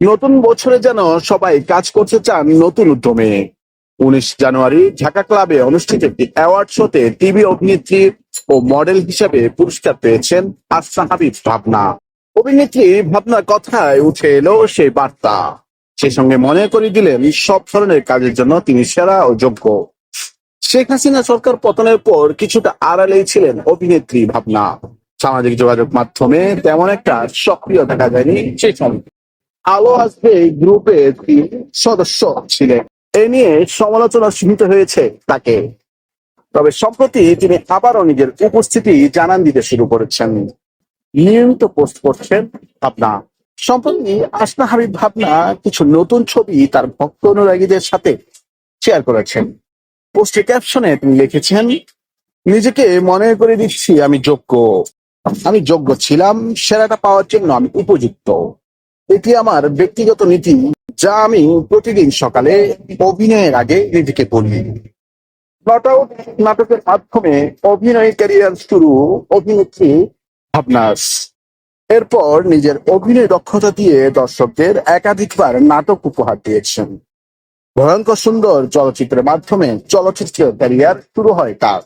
নতুন বছরে যেন সবাই কাজ করতে চান নতুন উদ্যমে। উনিশ জানুয়ারি ঢাকা ক্লাবে অনুষ্ঠিত একটি অ্যাওয়ার্ড শোতে টিভি অভিনেত্রী ও মডেল হিসেবে পুরস্কার পেয়েছেন আফসা ভাবনা। অভিনেত্রী ভাবনার কথায় উঠে এলো সেই বার্তা। সে সঙ্গে মনে করে দিলেন সব ধরনের কাজের জন্য তিনি সেরা ও যোগ্য। শেখ হাসিনা সরকার পতনের পর কিছুটা আড়ালেই ছিলেন অভিনেত্রী ভাবনা। সামাজিক যোগাযোগ মাধ্যমে তেমন একটা সক্রিয় দেখা যায়নি সেই সময় আলো আসবে গ্রুপের তিন সদস্য ছিলেন। এ নিয়ে সমালোচনা সীমিত হয়েছে তাকে। তবে সম্প্রতি তিনি আবারও নিজের উপস্থিতি জানান দিতে শুরু করেছেন। নিয়মিত পোস্ট করছেন ভাবনা। সম্প্রতি আসনা হাবিব ভাবনা কিছু নতুন ছবি তার ভক্ত অনুরাগীদের সাথে শেয়ার করেছেন। পোস্টে ক্যাপশনে তিনি লিখেছেন, নিজেকে মনে করে দিচ্ছি আমি যোগ্য। আমি যোগ্য ছিলাম, সেরাটা পাওয়ার জন্য আমি উপযুক্ত। এটি আমার ব্যক্তিগত নীতি, যা আমি প্রতিদিন সকালে অভিনয়ের আগে নিজেকে বলি। নট আউট নাটকের মাধ্যমে অভিনয় ক্যারিয়ার শুরু, অভিনেত্রী ভাবনাস। এরপর নিজের অভিনয় দক্ষতা দিয়ে দর্শকদের একাধিকবার নাটক উপহার দিয়েছেন। ভয়ঙ্কর সুন্দর চলচ্চিত্রের মাধ্যমে চলচ্চিত্র ক্যারিয়ার শুরু হয় তার।